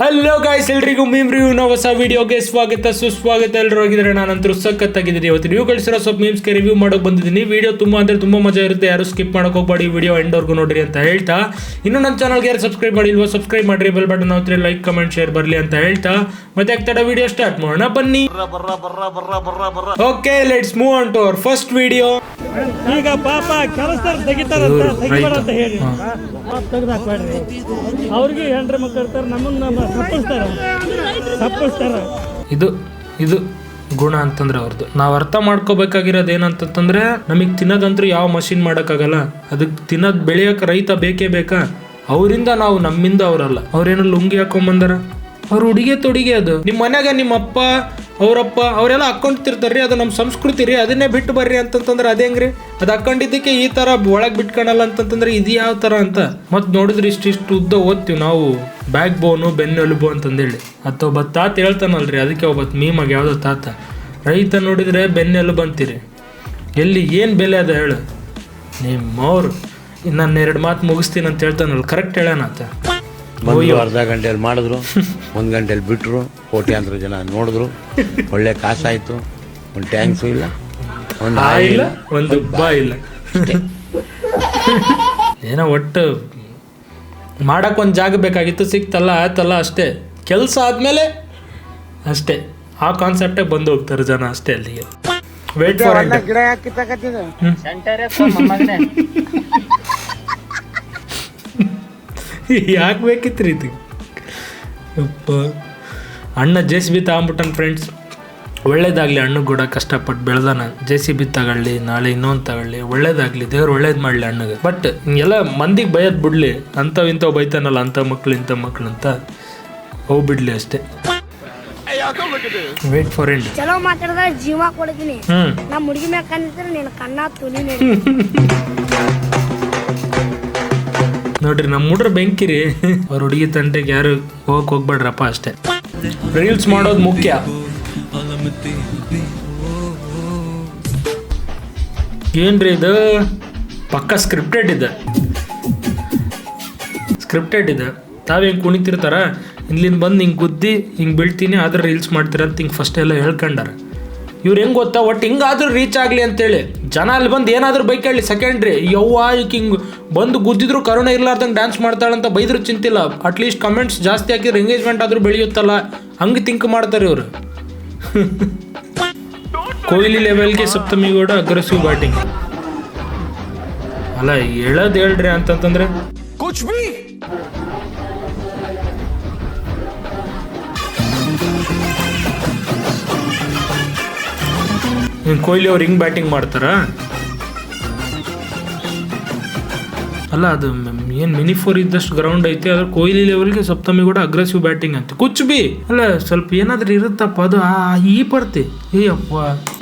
Hello guys ಎಲ್ರಿಗೂ ಮೀಮ್ ರಿವ್ಯೂನ ಹೊಸ ವಿಡಿಯೋಗೆ ಸ್ವಾಗತ ಸುಸ್ವಾಗತ. ಎಲ್ಲರೂ ಹೋಗಿದ್ರೆ ನಾನಂತರೂ ಸಖತ್ತಾಗಿದ್ದೀನಿ. ಇವತ್ತು ನೀವು ಕಳಿಸಿರೋ ಸ್ವಲ್ಪ ಮೀಮ್ಸ್ಗೆ ರಿವ್ಯೂ ಮಾಡೋಕೆ ಬಂದಿದ್ದೀನಿ. ವಿಡಿಯೋ ತುಂಬ ಅಂದರೆ ತುಂಬ ಮಜಾ ಇರುತ್ತೆ. ಯಾರು ಸ್ಕಿಪ್ ಮಾಡೋಕೆ ಹೋಗಬೇಡಿ. ವಿಡಿಯೋ ಎಂಡ್ವರೆಗೂ ನೋಡಿರಿ ಅಂತ ಹೇಳ್ತಾ. ಇನ್ನು ನಮ್ಮ ಚಾನಲ್ಗೆ ಯಾರು ಸಬ್ಸ್ಕ್ರೈಬ್ ಮಾಡಿಲ್ವೋ ಸಬ್ಸ್ಕ್ರೈಬ್ ಮಾಡಿರಿ. ಬೆಲ್ ಬಟನ್ ಹೋಗ್ತೀರಿ ಲೈಕ್ ಕಮೆಂಟ್ ಶೇರ್ ಬರಲಿ ಅಂತ ಹೇಳ್ತಾ. ಮತ್ತೆ ಆಗ್ತಾಡ ವಿಡಿಯೋ ಸ್ಟಾರ್ಟ್ ಮಾಡೋಣ. ಬನ್ನಿ. Okay let's move on to our first video ಈಗ ಪಾಪ ಕೆಲಸ ತೆಗಿತಾರಂತ ಹೇಳಿ. ಅವ್ರಿಗೆ ಹೆಂಡ್ರಿ ಮಕ್ಕಳು ನಮ್ಮನ್ನ ಇದು ಇದು ಗುಣ ಅಂತಂದ್ರೆ ಅವ್ರದ್ದು ನಾವು ಅರ್ಥ ಮಾಡ್ಕೋಬೇಕಾಗಿರೋದು ಏನಂತಂದ್ರೆ ನಮಗೆ ತಿನ್ನೋದಂತೂ ಯಾವ ಮಷಿನ್ ಮಾಡೋಕ್ಕಾಗಲ್ಲ. ಅದಕ್ಕೆ ತಿನ್ನೋದು ಬೆಳೆಯೋಕೆ ರೈತ ಬೇಕೇ ಬೇಕಾ? ಅವರಿಂದ ನಾವು ನಮ್ಮಿಂದ ಅವರಲ್ಲ. ಅವ್ರೇನೋ ಲುಂಗಿ ಹಾಕೊಂಬಂದಾರ? ಅವ್ರ ಉಡುಗೆ ತೊಡಿಗೆ ಅದು. ನಿಮ್ಮ ಮನ್ಯಾಗ ನಿಮ್ಮ ಅಪ್ಪ ಅವರಪ್ಪ ಅವರೆಲ್ಲ ಹಾಕೊಂಡ್ತಿರ್ತಾರ್ರಿ ಅದು ನಮ್ಮ ಸಂಸ್ಕೃತಿ ರೀ ಅದನ್ನೇ ಬಿಟ್ಟು ಬರ್ರಿ ಅಂತಂತಂದ್ರೆ ಅದೇ ಹೆಂಗ್ರಿ? ಅದು ಹಾಕೊಂಡಿದ್ದಕ್ಕೆ ಈ ಥರ ಒಳಗೆ ಬಿಟ್ಕೊಳಲ್ಲ ಅಂತಂತಂದ್ರೆ ಇದು ಯಾವ ಥರ ಅಂತ? ಮತ್ತು ನೋಡಿದ್ರೆ ಇಷ್ಟಿಷ್ಟು ಉದ್ದ ಓದ್ತೀವಿ ನಾವು. ಬ್ಯಾಕ್ ಬೋನು ಬೆನ್ನೆಲುಬು ಅಂತಂದೇಳಿ. ಅಥವಾ ಒಬ್ಬ ತಾತ ಹೇಳ್ತಾನಲ್ರಿ ಅದಕ್ಕೆ ಒಬ್ಬ ಮೀಮಾಗ ಯಾವುದೋ ತಾತ. ರೈತ ನೋಡಿದ್ರೆ ಬೆನ್ನೆಲುಬು ಅಂತೀರಿ. ಎಲ್ಲಿ ಏನು ಬೆಲೆ ಅದ ಹೇಳು? ನಿಮ್ಮವ್ರು ನಾನು ಎರಡು ಮಾತು ಮುಗಿಸ್ತೀನಿ ಅಂತ ಹೇಳ್ತಾನಲ್ಲ ಕರೆಕ್ಟ್ ಹೇಳೋಣ ಅಂತ. ಅರ್ಧ ಗಂಟೆಯಲ್ಲಿ ಮಾಡಿದ್ರು ಒಂದು ಗಂಟೆಯಲ್ಲಿ ಬಿಟ್ಟರು ಕೋಟ್ಯಾಂತರ ಜನ ನೋಡಿದ್ರು. ಒಳ್ಳೆ ಕಾಸಾಯ್ತು. ಒಂದು ಟ್ಯಾಂಕ್ಸು ಇಲ್ಲ. ಒಂದು ಆ ಇಲ್ಲ ಒಂದು ಇಲ್ಲ. ಏನೋ ಒಟ್ಟು ಮಾಡೋಕ್ಕೊಂದು ಒಂದು ಜಾಗ ಬೇಕಾಗಿತ್ತು ಸಿಕ್ತಲ್ಲ ಆಯ್ತಲ್ಲ ಅಷ್ಟೇ. ಕೆಲಸ ಆದ್ಮೇಲೆ ಅಷ್ಟೇ. ಆ ಕಾನ್ಸೆಪ್ಟೇ ಬಂದು ಹೋಗ್ತಾರೆ ಜನ ಅಷ್ಟೇ ಅಲ್ಲಿಗೆ. ವೇಟ್ ಫಾರ್ ಯಾಕೆ ಬೇಕಿತ್ರಿ ಇದು? ಯಪ್ಪ. ಅಣ್ಣ ಜೆ ಸಿ ಬಿ ತಗೊಂಬಿಟ್ಟನ್ ಫ್ರೆಂಡ್ಸ್ ಒಳ್ಳೇದಾಗಲಿ ಹಣ್ಣು ಕೂಡ ಕಷ್ಟಪಟ್ಟು ಬೆಳೆದಾನ. ಜೆ ಸಿ ಬಿ ತಗೊಳ್ಳಿ ನಾಳೆ ಇನ್ನೊಂದು ತಗೊಳ್ಳಿ ಒಳ್ಳೇದಾಗಲಿ ದೇವ್ರು ಒಳ್ಳೇದು ಮಾಡಲಿ ಅಣ್ಣಗೆ. ಬಟ್ ಹಿಂಗೆಲ್ಲ ಮಂದಿಗೆ ಬೈಯೋದು ಬಿಡಲಿ ಅಂಥವು ಇಂಥವು ಬೈತಾನಲ್ಲ ಅಂಥ ಮಕ್ಳು ಇಂಥ ಮಕ್ಳು ಅಂತ ಅವು ಬಿಡಲಿ ಅಷ್ಟೇ. ವೇಟ್ ಫಾರ್ ಎಂಡ್ ಚಲೋ ಮಾತಾಡಿದ್ರೆ ಜೀವ ಕೊಡ್ತೀನಿ. ನಮ್ಮ ಹುಡುಗಿ ಮ್ಯಾಗ ಕಂದಿದ್ರೆ ನೀನು ಕಣ್ಣ ತುನಿ ನೋಡ್ರಿ ನಮ್ಮ ಹುಡ್ರ ಬೆಂಕಿ ರೀ ಅವ್ರ ಹುಡುಗಿ ತಂಟೆಗೆ ಯಾರು ಹೋಗಕ್ ಹೋಗ್ಬೇಡ್ರಪ್ಪ ಅಷ್ಟೇ. ರೀಲ್ಸ್ ಮಾಡೋದು ಮುಖ್ಯ. ಏನ್ರಿ ಇದು? ಪಕ್ಕ ಸ್ಕ್ರಿಪ್ಟೆಡ್ ಇದೆ. ಸ್ಕ್ರಿಪ್ಟೆಡ್ ಇದೆ. ತಾವು ಹೆಂಗೆ ಕುಣಿತಿರ್ತಾರ? ಇಲ್ಲಿಂದ ಬಂದು ಹಿಂಗೆ ಗುದ್ದಿ, ಹಿಂಗೆ ಬೀಳ್ತೀನಿ, ಆದ್ರೆ ರೀಲ್ಸ್ ಮಾಡ್ತೀರ ಅಂತ ಹಿಂಗೆ ಫಸ್ಟ್ ಎಲ್ಲ ಹೇಳ್ಕೊಂಡಾರ. ಇವ್ರು ಹೆಂಗೆ ಗೊತ್ತಾ? ಒಟ್ಟು ಹಿಂಗಾದ್ರೂ ರೀಚ್ ಆಗಲಿ ಅಂತೇಳಿ. ಜನ ಅಲ್ಲಿ ಬಂದು ಏನಾದರೂ ಬೈಕ್ ಹೇಳಿ ಸೆಕೆಂಡ್ರಿ ಯವ್ವ ಹಿಂಗೆ ಬಂದು ಗುದ್ದಿದ್ರು ಕರುಣೆ ಇರ್ಲಾರ್ದಂಗೆ ಡ್ಯಾನ್ಸ್ ಮಾಡ್ತಾಳಂತ ಬೈದ್ರು ಚಿಂತಿಲ್ಲ. ಅಟ್ಲೀಸ್ಟ್ ಕಮೆಂಟ್ಸ್ ಜಾಸ್ತಿ ಹಾಕಿದ್ರೆ ಎಂಗೇಜ್ಮೆಂಟ್ ಆದರೂ ಬೆಳೆಯುತ್ತಲ್ಲ. ಹಂಗೆ ತಿಂಕ್ ಮಾಡ್ತಾರೆ ಇವರು. ಕೊಹ್ಲಿ ಲೆವೆಲ್ಗೆ ಸಪ್ತಮಿಗೌಡ ಅಗ್ರೆಸಿವ್ ಬ್ಯಾಟಿಂಗ್ ಅಲ್ಲ ಹೇಳೋದು ಹೇಳ್ರಿ ಅಂತಂತಂದ್ರೆ. ಕೊಹ್ಲಿ ಅವ್ರು ಹಿಂಗ್ ಬ್ಯಾಟಿಂಗ್ ಮಾಡ್ತಾರ? ಅಲ್ಲ, ಅದು ಏನು ಮಿನಿ ಫೋರ್ ಇದ್ದಷ್ಟು ಗ್ರೌಂಡ್ ಐತೆ ಅದ್ರ ಕೊಹ್ಲಿ ಲೆವೆಲ್ಗೆ ಸಪ್ತಮಿ ಕೂಡ ಅಗ್ರೆಸಿವ್ ಬ್ಯಾಟಿಂಗ್ ಅಂತ. ಕುಚ್ ಬಿ! ಅಲ್ಲ, ಸ್ವಲ್ಪ ಏನಾದ್ರೂ ಇರುತ್ತಪ್ಪ, ಅದು ಆ ಈ ಪರ್ತಿ. ಏ ಅಪ್ಪ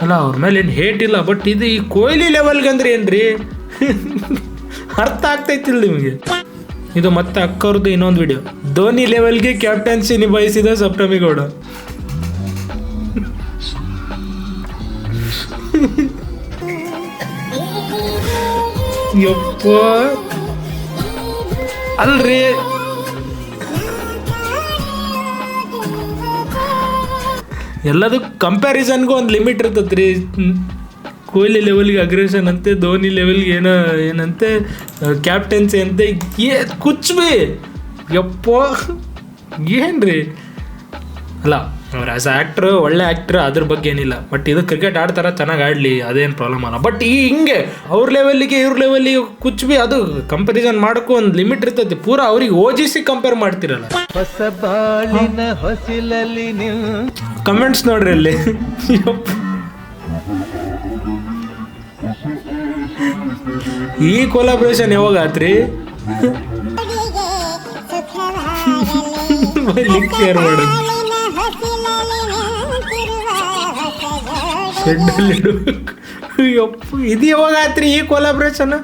ಅಲ್ಲ, ಅವ್ರ ಮೇಲೆ ಏನು ಹೇಟ್ ಇಲ್ಲ ಬಟ್ ಇದು ಈ ಕೊಹ್ಲಿ ಲೆವೆಲ್ಗೆ ಅಂದ್ರೆ ಏನ್ರಿ? ಅರ್ಥ ಆಗ್ತೈತಿಲ್ಲ ನಿಮಗೆ. ಇದು ಮತ್ತೆ ಅಕ್ಕವ್ರದ್ದು ಇನ್ನೊಂದು ವಿಡಿಯೋ ಧೋನಿ ಲೆವೆಲ್ಗೆ ಕ್ಯಾಪ್ಟನ್ಸಿ ನಿಭಾಯಿಸಿದ ಸಪ್ತಮಿ ಗೌಡ. ಯಪ್ಪ! ಅಲ್ರಿ. ಎಲ್ಲದಕ್ಕೂ ಕಂಪ್ಯಾರಿಸನ್ಗೂ ಒಂದು ಲಿಮಿಟ್ ಇರ್ತೈತೆ ರೀ ಕೊಹ್ಲಿ ಲೆವೆಲ್ಗೆ ಅಗ್ರೆಷನ್ ಅಂತೆ, ಧೋನಿ ಲೆವೆಲ್ಗೆ ಏನೋ ಏನಂತೆ ಕ್ಯಾಪ್ಟನ್ಸಿ ಅಂತೆ, ಏ ಕುಚ್ಬಿ ಯಪ್ಪ. ಏನ್ರಿ? ಅಲ್ಲ ಅವ್ರು ಆಸ್ ಆ್ಯಕ್ಟ್ರ್ ಒಳ್ಳೆ ಆ್ಯಕ್ಟ್ರ್ ಅದ್ರ ಬಗ್ಗೆ ಏನಿಲ್ಲ. ಬಟ್ ಇದು ಕ್ರಿಕೆಟ್ ಆಡ್ತಾರೆ ಚೆನ್ನಾಗಿ ಆಡಲಿ ಅದೇನು ಪ್ರಾಬ್ಲಮ್ ಅಲ್ಲ. ಬಟ್ ಈ ಹಿಂಗೆ ಅವ್ರ ಲೆವೆಲ್ಲಿಗೆ ಇವ್ರ ಲೆವೆಲ್ಲಿಗೆ ಕುಚ್ಬಿ ಅದು ಕಂಪ್ಯಾರಿಸನ್ ಮಾಡೋಕ್ಕೂ ಒಂದು ಲಿಮಿಟ್ ಇರ್ತೈತಿ. ಪೂರಾ ಅವ್ರಿಗೆ ಓಜಿಸಿ ಕಂಪೇರ್ ಮಾಡ್ತಿರಲ್ಲ. ಕಮೆಂಟ್ಸ್ ನೋಡ್ರಿ ಅಲ್ಲಿ. ಈ ಕೊಲಾಬ್ರೇಷನ್ ಯಾವಾಗ ಆತ್ರಿ? ಲಿಂಕ್ ಶೇರ್ ಮಾಡೋದು ಶೆಡ್ಡಲ್ಲಿಡು ಯಪ್ಪ ಇದು ಯಾವಾಗ ಆತ್ರಿ ಈ ಕೊಲಾಬ್ರೇಷನ್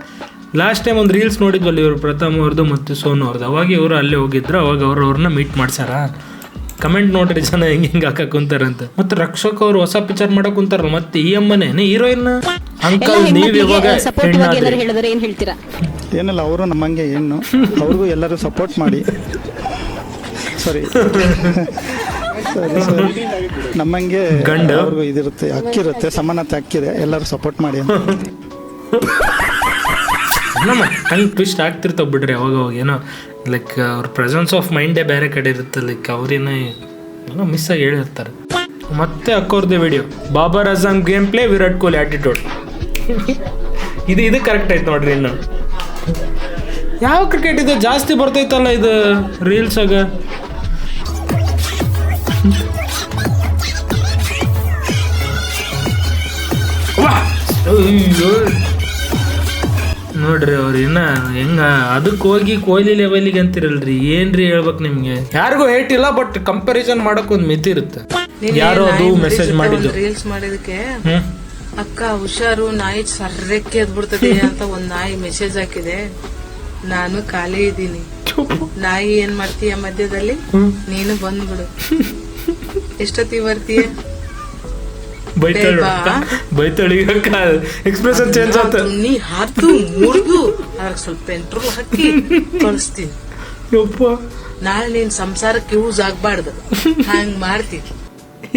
ಲಾಸ್ಟ್ ಟೈಮ್ ಒಂದು ರೀಲ್ಸ್ ನೋಡಿದ್ವಲ್ಲ ಇವರು ಪ್ರಥಮ್ ಅವ್ರದ್ದು ಮತ್ತು ಸೋನು ಅವ್ರದ್ದು ಅವಾಗ ಇವರು ಅಲ್ಲೇ ಹೋಗಿದ್ರು ಅವಾಗ ಅವ್ರ ಅವ್ರನ್ನ ಮೀಟ್ ಮಾಡ್ಸಾರ? ಕಮೆಂಟ್ ನೋಡ್ರಿ ಜನ ಹೆಂಗೆ ಹಿಂಗೆ ಹಾಕಕ್ ಕುಂತಾರಂತ ಮತ್ತೆ ರಕ್ಷಕ್ ಅವ್ರು ಹೊಸ ಪಿಕ್ಚರ್ ಮಾಡಕ್ ಕುಂತಾರಲ್ಲ ಮತ್ತೆ ಈ ಅಮ್ಮನೇ ಹೀರೋಯಿನ್ ಅಂಕಲ್ ನೀವು ಇವಾಗ ಹೇಳಿದ್ರೆ ಏನ್ ಹೇಳ್ತೀರಾ? ಏನಲ್ಲ ಅವರು ನಮ್ಮಂಗೆ ಹೆಣ್ಣು. ಅವ್ರಿಗೂ ಎಲ್ಲರೂ ಸಪೋರ್ಟ್ ಮಾಡಿ. ಸರಿ ಸರಿ ಸರಿ. ನಮ್ಮಂಗೆ ಗಂಡ? ಅವ್ರಿಗೂ ಇದಿರುತ್ತೆ ಅಕ್ಕಿರುತ್ತೆ ಸಮಾನತೆ ಹಕ್ಕಿದೆ ಎಲ್ಲರೂ ಸಪೋರ್ಟ್ ಮಾಡಿ ಅಂತ. ನಮ್ಮ ಟಂಗ್ ಟ್ವಿಸ್ಟ್ ಆಗ್ತಿರ್ತಾವ ಬಿಡ್ರಿ ಅವಾಗ ಅವಾಗ ಏನೋ ಲೈಕ್ ಅವ್ರ ಪ್ರೆಸೆನ್ಸ್ ಆಫ್ ಮೈಂಡೇ ಬೇರೆ ಕಡೆ ಇರುತ್ತೆ ಲೈಕ್ ಅವ್ರೇನೋ ಏನೋ ಮಿಸ್ ಆಗಿ ಹೇಳಿರ್ತಾರೆ. ಮತ್ತೆ ಅಕ್ಕೋರ್ದೆ video Babar Azam game play Virat Kohli attitude ಇದು ಇದು ಕರೆಕ್ಟ್ ಆಯ್ತು ನೋಡ್ರಿ ಇನ್ನು. ಯಾವ ಕ್ರಿಕೆಟ್ ಇದು ಜಾಸ್ತಿ ಬರ್ತೈತಲ್ಲ ಇದು ರೀಲ್ಸಾಗ ಅಯ್ಯೋ. ನೋಡ್ರಿ ಅವ್ರ ಇನ್ನ ಹೆಂಗ ಅದಕ್ಕೆ ಹೋಗಿ ಕೊಹ್ಲಿ ಲೆವೆಲ್ಗೆ ಅಂತಿರಲ್ರಿ ಏನ್ರಿ ಹೇಳ್ಬೇಕು ನಿಮ್ಗೆ? ಯಾರಿಗೂ ಹೇಟ್ ಇಲ್ಲ ಬಟ್ ಕಂಪ್ಯಾರಿಸನ್ ಮಾಡಕ್ ಒಂದ್ ಮಿತಿ ಇರುತ್ತೆ. ಯಾರೋ ಅದು ಮೆಸೇಜ್ ಮಾಡಿದ್ದು. ರೀಲ್ಸ್ ಮಾಡಿದಕ್ಕೆ ಅಕ್ಕ ಹುಷಾರು ನಾಯಿ ಸರ್ರೆಕ್ಕೆ ಎದ್ಬಿಡ್ತದೆ ಅಂತ ಒಂದ್ ನಾಯಿ ಮೆಸೇಜ್ ಹಾಕಿದೆ. ನಾನು ಖಾಲಿ ಇದ್ದೀನಿ. ನಾಯಿ ಏನ್ ಮಾಡ್ತೀಯ ಮಧ್ಯದಲ್ಲಿ? ನೀನು ಬಂದ್ಬಿಡು. ಎಷ್ಟೊತ್ತಿಗೆ ಬರ್ತೀಯ? ಬೈತಾಳಿ. ಬೈತಾಳಿ ಎಕ್ಸ್ಪ್ರೆಷನ್ ಚೇಂಜ್ ಆತ. ನೀ ಹಾತು ಮುರಿದು. ಅದ್ರಾಗ ಸ್ವಲ್ಪ ಪೆಟ್ರೋಲ್ ಹಾಕಿ ಕಳಿಸ್ತೀನಿ. ಯಪ್ಪ. ನಾಳೆ ನೀನ್ ಸಂಸಾರಕ್ಕೆ ಯೂಸ್ ಆಗ್ಬಾರ್ದು. ಹಂಗ್ ಮಾಡ್ತೀನಿ.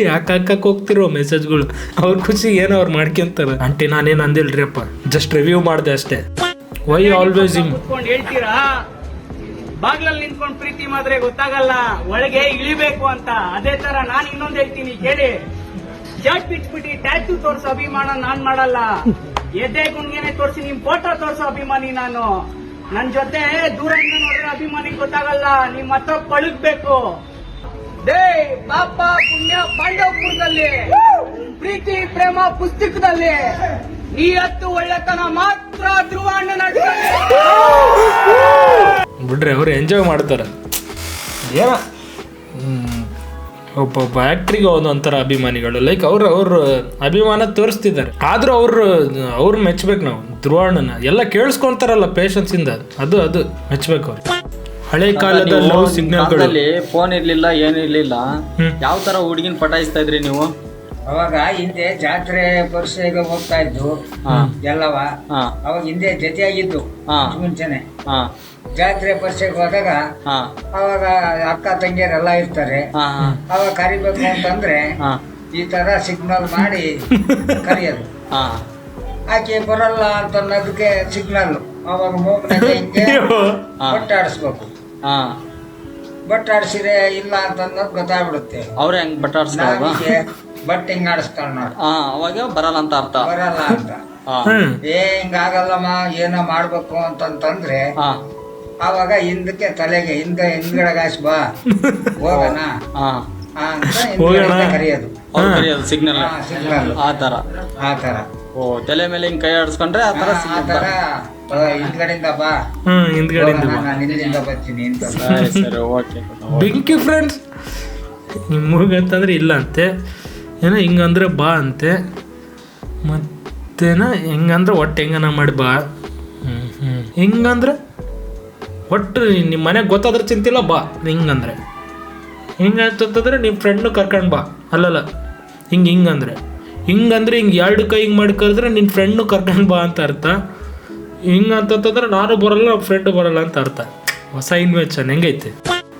ಯಾಕೆ ಹಾಕಕ್ ಹೋಗ್ತಿರೋ ಮೆಸೇಜ್ಗಳು ಅವ್ರ ಖುಷಿ ಏನೋ ಅವ್ರು ಮಾಡ್ಕೊಂತಾರ. ಆಂಟಿ ನಾನೇನು ಅಂದಿಲ್ರಿ ಅಪ್ಪ. ಜಸ್ಟ್ ರಿವ್ಯೂ ಮಾಡ್ದೆ ಅಷ್ಟೇ. ವೈ ಆಲ್ವೇಸ್ ಇಮ್ ಹೇಳ್ತೀರಾ? ಬಾಗ್ಲಲ್ಲಿ ನಿಂತ್ಕೊಂಡು ಪ್ರೀತಿ ಮಾಡಿದ್ರೆ ಗೊತ್ತಾಗಲ್ಲ. ಒಳಗೆ ಇಳಿಬೇಕು ಅಂತ. ಅದೇ ತರ ನಾನು ಇನ್ನೊಂದು ಹೇಳ್ತೀನಿ ಕೇಳಿ. ಶರ್ಟ್ ಬಿಟ್ಬಿಟ್ಟು ಟ್ಯಾಟು ತೋರ್ಸೋ ಅಭಿಮಾನ ನಾನ್ ಮಾಡಲ್ಲ. ಎದೆ ಗುಣ್ಗೆನೆ ತೋರಿಸಿ ನಿಮ್ ಫೋಟೋ ತೋರ್ಸೋ ಅಭಿಮಾನಿ ನಾನು. ನನ್ ಜೊತೆ ದೂರದಿಂದ ನೋಡಿದ್ರೆ ಅಭಿಮಾನಿ ಗೊತ್ತಾಗಲ್ಲ. ನಿಮ್ ಹತ್ರ ಪಳಗ್ಬೇಕು. ಡೇ ಪಾಪ ಪುಣ್ಯ ಪಾಂಡವಪುರದಲ್ಲಿ ಪ್ರೀತಿ ಪ್ರೇಮ ಪುಸ್ತಕದಲ್ಲಿ ಈ ಹತ್ತು ಒಳ್ಳೆತನ ಮಾತ್ರ ಧ್ರುವ ಅಣ್ಣನ. ಬಿಡ್ರಿ ಅವ್ರು ಎಂಜಾಯ್ ಮಾಡ್ತಾರೆ. ಏನ. ಒಬ್ಬೊಬ್ಬ ಆ್ಯಕ್ಟ್ರಿಗೆ ಒಂದೊಂಥರ ಅಭಿಮಾನಿಗಳು. ಲೈಕ್ ಅವ್ರ ಅವ್ರ ಅಭಿಮಾನ ತೋರಿಸ್ತಿದ್ದಾರೆ. ಆದ್ರೂ ಅವ್ರು ಅವ್ರು ಮೆಚ್ಚಬೇಕು ನಾವು ಧ್ರುವಣ್ಣನ. ಎಲ್ಲ ಕೇಳಿಸ್ಕೊಂತಾರಲ್ಲ ಪೇಷನ್ಸ್ ಇಂದ. ಅದು ಅದು ಮೆಚ್ಚಬೇಕು ಅವ್ರು. ಹಳೆ ಕಾಲದ ಲವ್ ಸಿಗ್ನಲ್ಗಳಲ್ಲಿ ಫೋನ್ ಇರ್ಲಿಲ್ಲ ಏನಿರ್ಲಿಲ್ಲ ಯಾವ ತರ ಹುಡುಗಿನ ಪಟಾಯಿಸ್ತಾ ಇದ್ರಿ ನೀವು? ಅವಾಗ ಹಿಂದೆ ಜಾತ್ರೆ ಪರಿಸೆಗೆ ಹೋಗ್ತಾ ಇದ್ದು. ಎಲ್ಲವ. ಹಾ. ಅವಾಗ ಹಿಂದೆ ಜೊತೆಯಾಗಿದ್ದು. ಹಾ. ಮುಂಚೆನೆ. ಹಾ. ಜಾತ್ರೆ ಪರಿಸೆಗೆ ಹೋದಾಗ ಹಾ. ಅವಾಗ ಅಕ್ಕ ತಂಗಿಯರೆಲ್ಲ ಇರ್ತಾರೆ. ಹಾ ಹಾ. ಅವಾಗ ಕರಿಬೇಕು ಅಂತಂದ್ರೆ ಹಾ. ಈ ತರ ಸಿಗ್ನಲ್ ಮಾಡಿ ಕರಿಯೋದು. ಹಾ. ಆಕೆ ಬರಲ್ಲ ಅಂತ ಅನ್ನೋದಕ್ಕೆ ಸಿಗ್ನಲ್ ಅವಾಗ ಮೂಗ್ನಾಗೆ ಹಿಂಗೆ ಬಟ್ಟಾಡಿಸ್ಬೇಕು. ಹಾ. ಬಟ್ಟಾಡಿಸಿದ್ರೆ ಇಲ್ಲ ಅಂತ ಅನ್ನೋದು ಗೊತ್ತಾಗ್ಬಿಡುತ್ತೆ. ಅವ್ರೆ ಹೆಂಗ್ ಬಟಾಡ್ಸ್ಕೊಳ್ಳೋದು ನಾವಿಗೆ ಬಟ್ ಹಿಂಗ್ ಆಡಿಸ್ತಾಳ ನೋಡಿ. ಹಾ ಅವಾಗ ಬರಲ್ಲ ಅಂತ ಅರ್ಥ. ಬರಲ್ಲ ಅಂತ. ಹಾ. ಹ್ಮ್. ಏ ಹಿಂಗಾಗಲ್ಲಮ್ಮ ಏನೋ ಮಾಡ್ಬೇಕು ಅಂತಂತಂದ್ರೆ ಹಾ. ಆವಾಗ ಹಿಂದಕ್ಕೆ ತಲೆಗೆ ಹಿಂದೆ ಹಿಂದ್ಗಡೆಗಾಸ್ ಬಾ. ಹೋಗೋಣ. ಹಾ. ಆ ಅಂತ ಹಿಂದ್ಗಡೆಯಿಂದ ಕರೆಯೋದು. ಅವ್ರು ಸಿಗ್ನಲ್ ಹಾ, ಸಿಗ್ನಲ್ ಆ ತರ. ಆ ತರ. ಓ ತಲೆ ಮೇಲೆ ಹಿಂಗ್ ಕೈ ಆಡಿಸ್ಕೊಂಡ್ರೆ ಆ ತರ ಆ ಸಿಗ್ನಲ್ ತರ. ಆ, ಹಿಂದ್ಗಡೆಯಿಂದ ಬಾ. ಹ್ಮ್ ಹಿಂದ್ಗಡೆಯಿಂದ ಹೋಗೋಣ, ನಾನು ಇಲ್ಲಿಂದ ಬರ್ತೀನಿ ಅಂತ. ಸರಿ ಸರಿ ಓಕೆ ಬೆಂಕಿ ಫ್ರೆಂಡ್ಸ್ ನಿಮಗಂತಂದ್ರೆ ಇಲ್ಲ ಅಂತೆ. ಏನೋ ಹಿಂಗಂದ್ರೆ ಬಾ ಅಂತೆ. ಮತ್ತೇನ? ಹೆಂಗಂದ್ರೆ ಒಟ್ಟು ಹೆಂಗನ ಮಾಡಿ ಬಾ. ಹ್ಞೂ ಹ್ಞೂ ಹಿಂಗಂದ್ರೆ? ಒಟ್ಟು ನಿಮ್ಮ ಮನೆಗೆ ಗೊತ್ತಾದ್ರೆ ಚಿಂತಿಲ್ಲ, ಬಾ. ಹಿಂಗಂದ್ರೆ. ಹಿಂಗಂತಂದ್ರೆ ನಿಮ್ಮ ಫ್ರೆಂಡ್ನು ಕರ್ಕೊಂಡು ಬಾ. ಅಲ್ಲಲ್ಲ, ಹಿಂಗೆ ಹಿಂಗಂದ್ರೆ. ಹಿಂಗಂದ್ರೆ ಹಿಂಗೆ ಎರಡು ಕೈ ಹಿಂಗೆ ಮಾಡಿ ಕರೆದ್ರೆ ನಿನ್ನ ಫ್ರೆಂಡ್ನು ಕರ್ಕೊಂಡು ಬಾ ಅಂತ ಅರ್ಥ. ಹಿಂಗಂತಂದ್ರೆ ನಾನು ಬರಲ್ಲ ನಮ್ಮ ಫ್ರೆಂಡು ಬರಲ್ಲ ಅಂತ ಅರ್ಥ. ಹೊಸ ಇನ್ವೆನ್ಷನ್ ಹೆಂಗೈತೆ?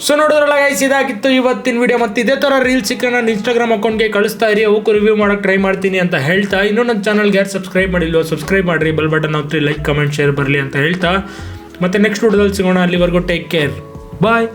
ಸೊ ನೋಡಿದ್ರಲ್ಲ ಗೈಸ್ ಇದಾಗಿತ್ತು ಇವತ್ತಿನ ವಿಡಿಯೋ ಮತ್ತೆ ಇದೇ ಥರ ರೀಲ್ಸ್ ಸಿಕ್ಕ ನಾನು ಇನ್ಸ್ಟಾಗ್ರಾಮ್ ಅಕೌಂಟ್ಗೆ ಕಳಿಸ್ತಾ ಇರಿ. ಅವಕ್ಕೂ ರಿವ್ಯೂ ಮಾಡೋಕೆ ಟ್ರೈ ಮಾಡ್ತೀನಿ ಅಂತ ಹೇಳ್ತಾ. ಇನ್ನೂ ನನ್ನ ಚಾನಲ್ಗೆ ಯಾರು ಸಬ್ಸ್ಕ್ರೈಬ್ ಮಾಡಿಲ್ವೋ ಸಬ್ಸ್ಕ್ರೈಬ್ ಮಾಡಿರಿ. ಬೆಲ್ ಬಟನ್ ಹಾಕ್ರಿ ಲೈಕ್ ಕಮೆಂಟ್ ಶೇರ್ ಬರಲಿ ಅಂತ ಹೇಳ್ತಾ. ಮತ್ತೆ ನೆಕ್ಸ್ಟ್ ವಿಡಿಯೋದಲ್ಲಿ ಸಿಗೋಣ. ಅಲ್ಲಿವರೆಗೂ ಟೇಕ್ ಕೇರ್ ಬಾಯ್